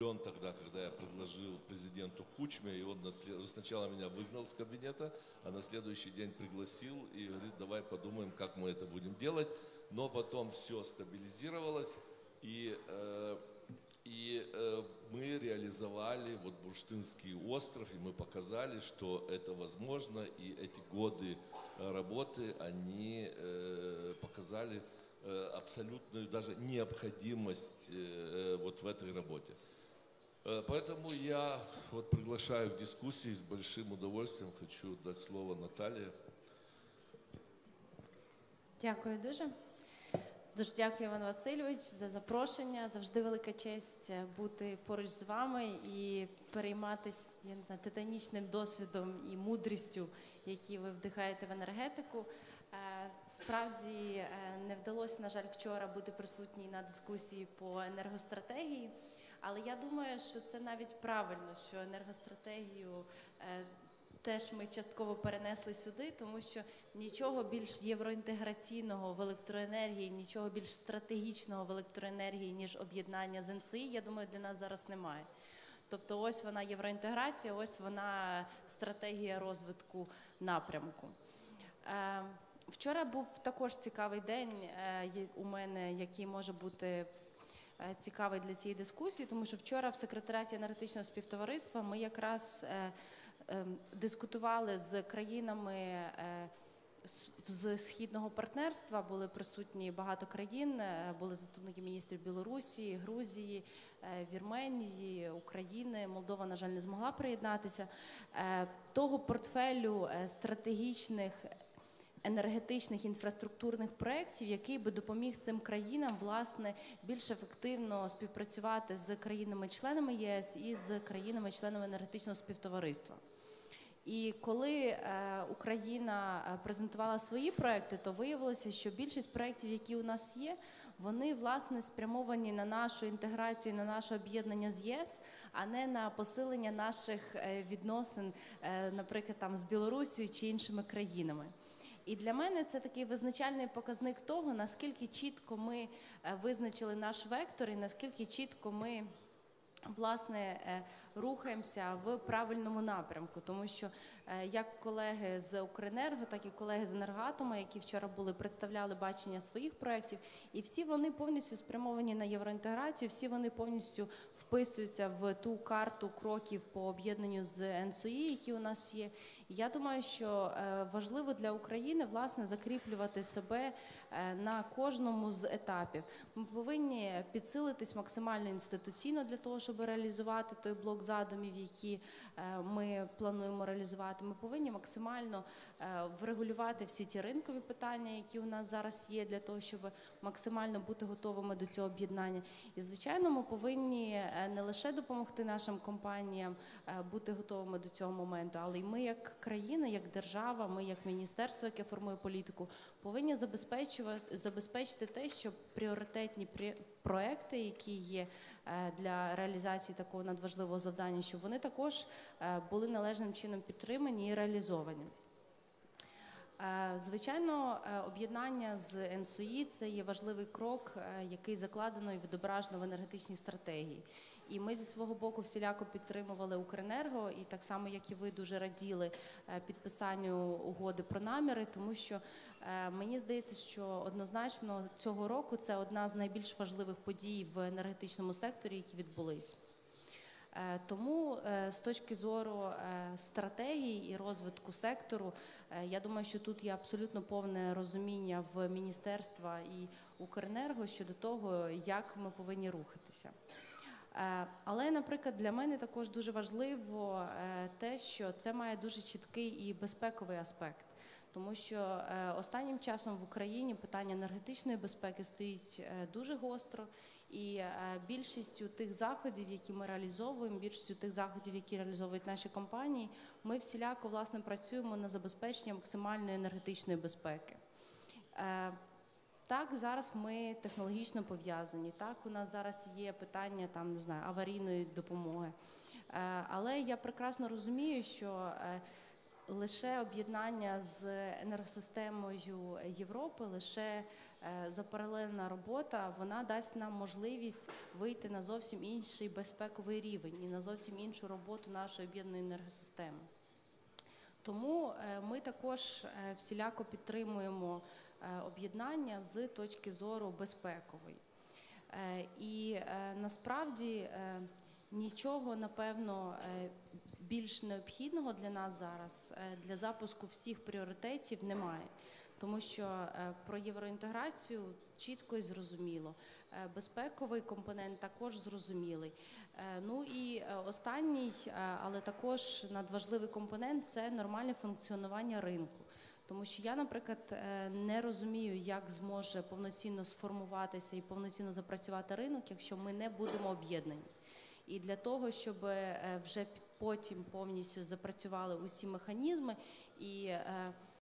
удивлен тогда, когда я предложил президенту Кучме, и он наслед- сначала меня выгнал с кабинета, а на следующий день пригласил и говорит, давай подумаем, как мы это будем делать. Но потом все стабилизировалось, и, э, и э, мы реализовали вот Бурштинский остров, и мы показали, что это возможно, и эти годы э, работы, они э, показали э, абсолютную даже необходимость э, вот в этой работе. Э, Поэтому я вот приглашаю к дискуссии с большим удовольствием. Хочу дать слово Наталье. Дякую дуже. Дуже дякую, Іван Васильович, за запрошення. Завжди велика честь е, бути поруч з вами і перейматися я не знаю, титанічним досвідом і мудрістю, які ви вдихаєте в енергетику. Е, Справді е, не вдалося, на жаль, вчора бути присутній на дискусії по енергостратегії. Але я думаю, що це навіть правильно, що енергостратегію е, теж ми частково перенесли сюди, тому що нічого більш євроінтеграційного в електроенергії, нічого більш стратегічного в електроенергії, ніж об'єднання з НСИ, я думаю, для нас зараз немає. Тобто, ось вона євроінтеграція, ось вона стратегія розвитку напрямку. Е, Вчора був також цікавий день е, у мене, який може бути цікавий для цієї дискусії, тому що вчора в секретаріаті енергетичного співтовариства ми якраз е, ем, дискутували з країнами. е, з- східного партнерства були присутні багато країн, е, були заступники міністрів Білорусі, Грузії, е, Вірменії, України. Молдова, на жаль, не змогла приєднатися. Е, Того портфелю е, стратегічних енергетичних інфраструктурних проєктів, який би допоміг цим країнам власне більш ефективно співпрацювати з країнами-членами ЄС і з країнами-членами енергетичного співтовариства. І коли е, Україна е, презентувала свої проекти, то виявилося, що більшість проєктів, які у нас є, вони власне спрямовані на нашу інтеграцію, на наше об'єднання з ЄС, а не на посилення наших е, відносин, наприклад, там з Білорусією чи іншими країнами. І для мене це такий визначальний показник того, наскільки чітко ми е, визначили наш вектор і наскільки чітко ми. Власне, е, рухаємося в правильному напрямку, тому що е, як колеги з Укренерго, так і колеги з Енергоатома, які вчора були, представляли бачення своїх проєктів, і всі вони повністю спрямовані на євроінтеграцію, всі вони повністю вписуються в ту карту кроків по об'єднанню з НСОІ, які у нас є. Я думаю, що е, важливо для України власне закріплювати себе е, на кожному з етапів. Ми повинні підсилитись максимально інституційно для того, щоб реалізувати той блок задумів, які е, ми плануємо реалізувати. Ми повинні максимально врегулювати всі ті ринкові питання, які у нас зараз є, для того, щоб максимально бути готовими до цього об'єднання. І звичайно, ми повинні не лише допомогти нашим компаніям е, бути готовими до цього моменту, але й ми, як країна, як держава, ми як міністерство, яке формує політику, повинні забезпечувати забезпечити те, щоб пріоритетні прі- проекти, які є е, для реалізації такого надважливого завдання, щоб вони також е, були належним чином підтримані і реалізовані. Е, Звичайно, е, об'єднання з НСОІ це є важливий крок, е, який закладено і відображено в енергетичній стратегії. І ми зі свого боку всіляко підтримували Укренерго, і так само, як і ви, дуже раділи підписанню угоди про наміри, тому що мені здається, що однозначно цього року це одна з найбільш важливих подій в енергетичному секторі, які відбулись. Е, Тому е, з точки зору е, стратегії і розвитку сектору, я думаю, що тут є абсолютно повне розуміння в міністерства і Укренерго щодо того, як ми повинні рухатися. Але, наприклад, для мене також дуже важливо те, що це має дуже чіткий і безпековий аспект. Тому що е, останнім часом в Україні питання енергетичної безпеки стоїть е, дуже гостро, і е, більшістю тих заходів, які ми реалізовуємо, більшістю тих заходів, які реалізовують наші компанії, ми всіляко власне працюємо на забезпечення максимальної енергетичної безпеки. Так, зараз ми технологічно пов'язані. Так, у нас зараз є питання там не знаю аварійної допомоги. Але я прекрасно розумію, що лише об'єднання з енергосистемою Європи, лише е, запаралельна робота вона дасть нам можливість вийти на зовсім інший безпековий рівень і на зовсім іншу роботу нашої об'єднаної енергосистеми. Тому е, ми також е, всіляко підтримуємо об'єднання з точки зору безпекової. І насправді нічого, напевно, більш необхідного для нас зараз е, для запуску всіх пріоритетів немає. Тому що е, про євроінтеграцію чітко і зрозуміло. Е, Безпековий компонент також зрозумілий. Ну і останній, але також надважливий компонент це нормальне функціонування ринку. Тому що я, наприклад, не розумію, як зможе повноцінно сформуватися і повноцінно запрацювати ринок, якщо ми не будемо об'єднані. І для того, щоб вже потім повністю запрацювали усі механізми. І е,